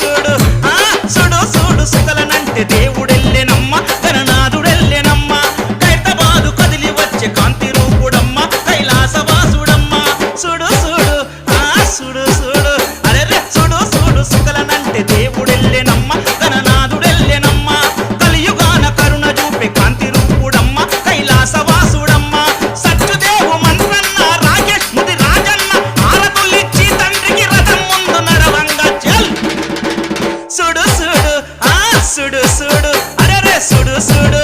ಸುಡು సుడు సుడు ఆ సుడు సుడు అరే సుడు సుడు.